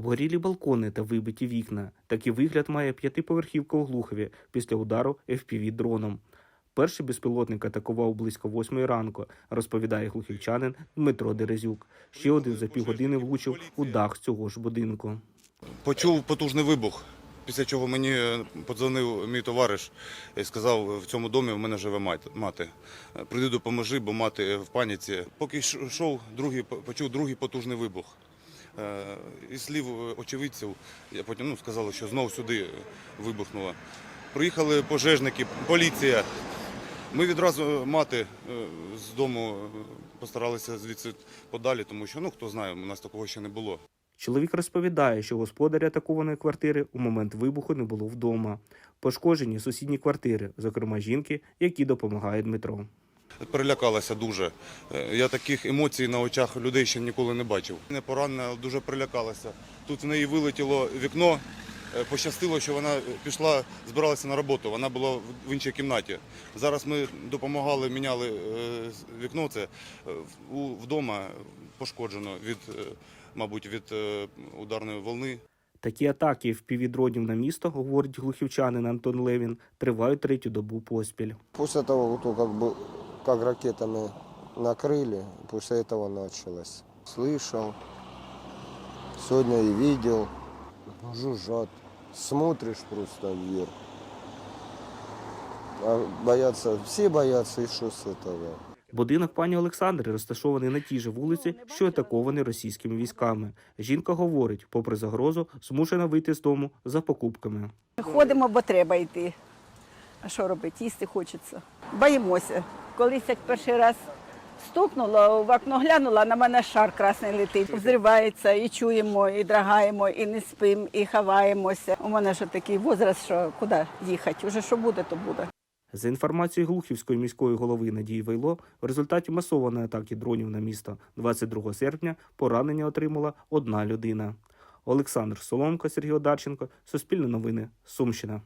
Обгорілі балкони та вибиті вікна. Такий вигляд має п'ятиповерхівка у Глухові після удару fpv дроном. Перший безпілотник атакував близько восьмої ранку, розповідає глухівчанин Дмитро Дерезюк. Ще один за півгодини влучив у дах цього ж будинку. Почув потужний вибух, після чого мені е, подзвонив мій товариш і сказав, в цьому домі в мене живе мати. Прийди допоможи, бо мати в паніці. Поки йш- йшов, другий, почув другий потужний вибух. Е, Із слів очевидців, я потім ну, сказали, що знову сюди вибухнуло. Приїхали пожежники, поліція. Ми відразу е, мати е, з дому е, постаралися звідси подалі, тому що ну хто знає, у нас такого ще не було. Чоловік розповідає, що господаря атакованої квартири у момент вибуху не було вдома. Пошкоджені сусідні квартири, зокрема жінки, які допомагає Дмитро. Перелякалася дуже. Е, Я таких емоцій на очах людей ще ніколи не бачив. Не поранена, дуже перелякалася. Тут в неї вилетіло вікно. Е, Пощастило, що вона пішла, збиралася на роботу. Вона була в іншій кімнаті. Зараз ми допомагали, міняли е, вікно. Це вдома пошкоджено від, мабуть, від ударної волни. Такі атаки в півдронів на місто, говорить глухівчанин Антон Левін, тривають третю добу поспіль. После того, ну, как бы, как ракетами накрыли, после этого началось. Слышал, сегодня и видел, жужжат. Смотришь просто вверх. А боятся, все боятся, и что с этого? Будинок пані Олександри розташований на тій же вулиці, що атакований російськими військами. Жінка говорить, попри загрозу, змушена вийти з дому за покупками. Ходимо, бо треба йти. А що робити? Їсти хочеться. Боїмося. Колись як перший раз стукнула, в окно глянула, на мене шар красний летить. Взривається, і чуємо, і драгаємо, і не спимо, і ховаємося. У мене ж такий возраст, що куди їхати? Уже що буде, то буде. За інформацією Глухівської міської голови Надії Вейло, в результаті масованої атаки дронів на місто 22 серпня поранення отримала одна людина. Олександр Соломко, Сергій Одарченко, Суспільне новини, Сумщина.